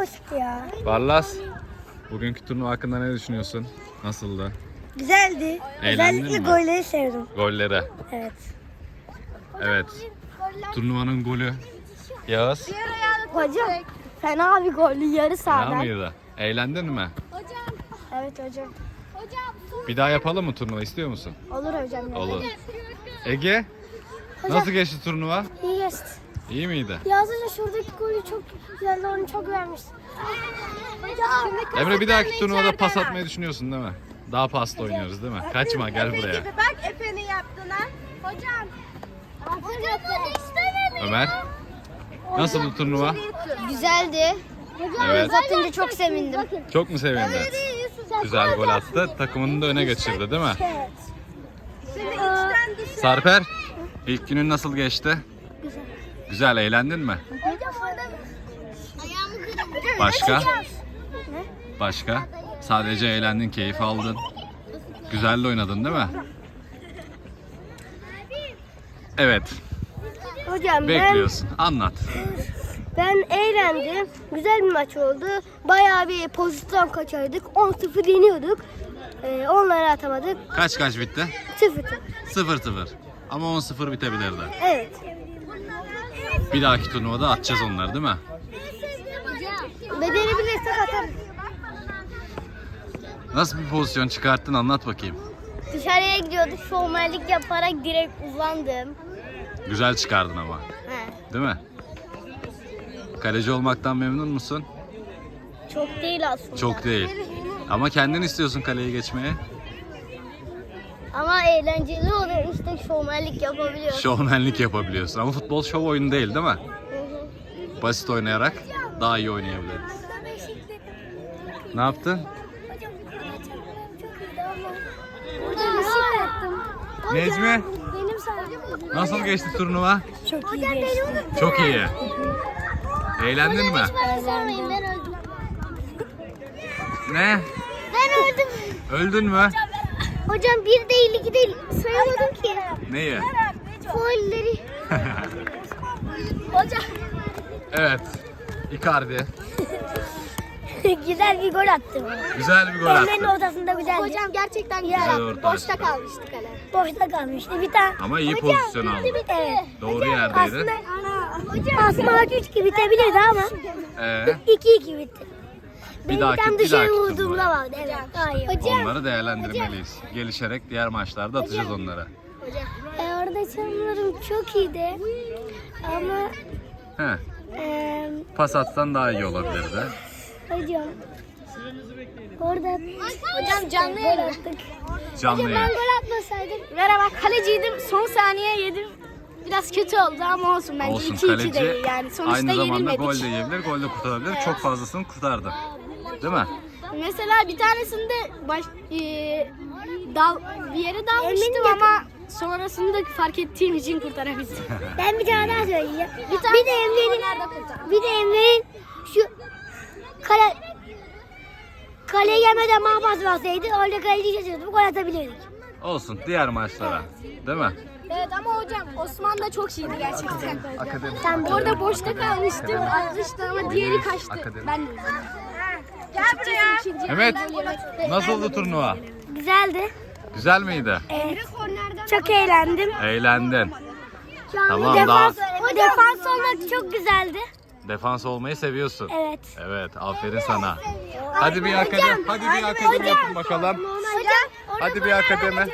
basitti ya. Barlas, bugünkü turnuva hakkında ne düşünüyorsun? Nasıldı? Güzeldi. Eğlendin Özellikle mi? golleri sevdim. Gollere. Evet. Evet. Turnuvanın golü. Yağız. Hocam fena bir gollü yarı Ne sahadan. mıydı? Eğlendin mi? Evet hocam. Bir daha yapalım mı turnuva istiyor musun? Olur hocam. Olur. Ege, nasıl geçti turnuva? İyi geçti. İyi miydi? Yaz Hoca şuradaki golü çok güzeldi onu çok beğenmiştim. Emre bir dahaki turnuvada pas atmayı düşünüyorsun değil mi? Daha pasla oynuyoruz değil mi? Kaçma gel buraya. Bak Efe'nin yaptığına. Hocam. Hocam istemedim. Ömer. Nasıl bu turnuva? Güzeldi. Evet. Atınca çok sevindim. Çok mu sevindin? Güzel gol attı. Takımını da öne geçirdi değil mi? Şimdi içten. Sarper, ilk günün nasıl geçti? Güzel. Eğlendin mi? Başka? Başka? Sadece eğlendin, keyif aldın. Güzel de oynadın değil mi? Evet, Hocam ben, bekliyorsun. Anlat. ben eğlendim. Güzel bir maç oldu. Bayağı bir pozisyon kaçırdık. 10-0 yeniyorduk. Ee, onları atamadık. Kaç kaç bitti? 0 0-0. Ama 10-0 bitebilirdi. Evet. Bir dahaki turnuvada atacağız onları değil mi? Bedeni bilirsek atarız. Nasıl bir pozisyon çıkarttın anlat bakayım. Dışarıya gidiyorduk. Şovmenlik yaparak direkt uzandım. Güzel çıkardın ama. He. Değil mi? Kaleci olmaktan memnun musun? Çok değil aslında. Çok değil. Ama kendin istiyorsun kaleye geçmeye. Ama eğlenceli oluyor. İşte şovmenlik yapabiliyoruz. Şovmenlik yapabiliyorsun. Ama futbol şov oyunu değil değil mi? Basit oynayarak daha iyi oynayabiliriz. Ne yaptın? Burada bir şey yaptım. Necmi Benim sayemde. nasıl geçti turnuva? Çok iyi geçti. Çok iyi. Eğlendin mi? Eğlendim. Ben öldüm. Ne? Ben öldüm. Öldün mü? Hocam bir değil iki değil sayamadım ki. Neyi? Foilleri. Hocam. Evet. Icardi. güzel bir gol attım. Güzel bir gol Emre'nin attı. ortasında güzeldi. Hocam gerçekten Güzel orta Boşta açtı. kalmıştı kale. Boşta kalmıştı. Bir tane. Ama iyi Hocam, pozisyon aldı. Evet. Doğru yerdeydi. Aslında, aslında maç 3-2 bitebilirdi ama Ee, 2-2 bitti. Benim dahaki- bir dahaki vurduğumda vardı. Evet. Hayır. Hocam. onları değerlendirmeliyiz. Gelişerek diğer maçlarda atacağız onları. E, orada sanırım çok iyiydi. Ama He. e, Pas atsan daha iyi olabilirdi. hocam orada hocam canlı attık. Canlı Ben yayın. gol atmasaydım. Merhaba kaleciydim. Son saniye yedim. Biraz kötü oldu ama olsun bence. Olsun 2-2 kaleci değil yani. Sonuçta aynı zamanda yenilmedik. gol de yiyebilir, gol de kurtarabilir. Çok fazlasını kurtardı. Değil mi? Mesela bir tanesinde baş, e, dal, bir yere dalmıştım Emin ama sonrasında fark ettiğim için kurtarabildim. Ben bir tane daha söyleyeceğim. Bir, de Emre'nin bir de Emre'nin şu kale kaleye gelmeden mahfaz verseydi orada kaleci şaşırtıp gol atabilirdik. Olsun diğer maçlara. Değil mi? evet ama hocam Osman da çok iyiydi gerçekten. Akademi. Sen. Orada boşta kalmıştım atmıştı ama diğeri kaçtı. Akademi. Ben de Gel buraya. Evet. Nasıldı turnuva? Güzeldi. Güzel miydi? Evet. Çok eğlendim. Eğlendin. Tamam defans, daha defans olmak çok güzeldi. defans olmayı seviyorsun. Evet. Evet, aferin sana. Hadi bir akademi, hadi bir akademi yapın bakalım. Hocam, Hadi bir akademi.